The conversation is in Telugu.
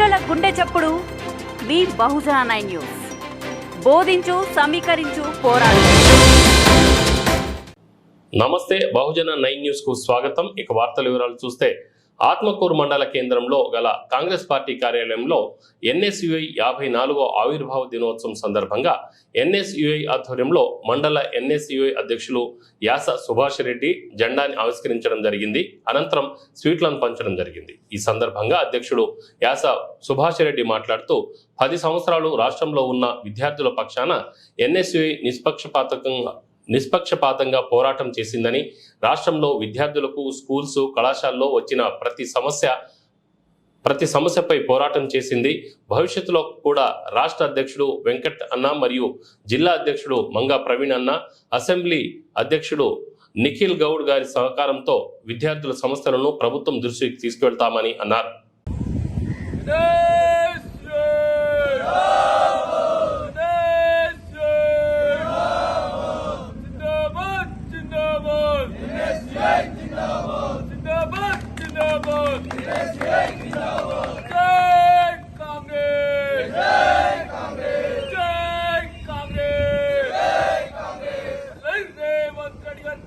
గుండె చప్పుడు మీ బహుజన నైన్ న్యూస్. బోధించు సమీకరించు పోరాడు. నమస్తే బహుజన నైన్ న్యూస్కు స్వాగతం. ఇక వార్తల వివరాలు చూస్తే ఆత్మకూరు మండల కేంద్రంలో గల కాంగ్రెస్ పార్టీ కార్యాలయంలో ఎన్ఎస్యుఐ యాభై నాలుగో ఆవిర్భావ దినోత్సవం సందర్భంగా ఎన్ఎస్యుఐ ఆధ్వర్యంలో మండల ఎన్ఎస్యుఐ అధ్యక్షులు యాస సుభాష్ రెడ్డి జెండాని ఆవిష్కరించడం జరిగింది. అనంతరం స్వీట్లను పంచడం జరిగింది. ఈ సందర్భంగా అధ్యక్షుడు యాస సుభాష్ రెడ్డి మాట్లాడుతూ పది సంవత్సరాలు రాష్ట్రంలో ఉన్న విద్యార్థుల పక్షాన ఎన్ఎస్యుఐ నిష్పక్షపాతకంగా నిష్పక్షపాతంగా పోరాటం చేసిందని రాష్ట్రంలో విద్యార్థులకు స్కూల్స్ కళాశాలలో వచ్చిన ప్రతి సమస్య ప్రతి సమస్యపై పోరాటం చేసింది. భవిష్యత్తులో కూడా రాష్ట్ర అధ్యక్షుడు వెంకట్ అన్న మరియు జిల్లా అధ్యక్షుడు మంగా ప్రవీణ్ అన్న అసెంబ్లీ అధ్యక్షుడు నిఖిల్ గౌడ్ గారి సహకారంతో విద్యార్థుల సమస్యలను ప్రభుత్వం దృష్టికి తీసుకెళ్తామని అన్నారు. Congress! Jai Congress! Jai Congress! Jai Congress! Jai Congress! Jai Congress! Jai Congress!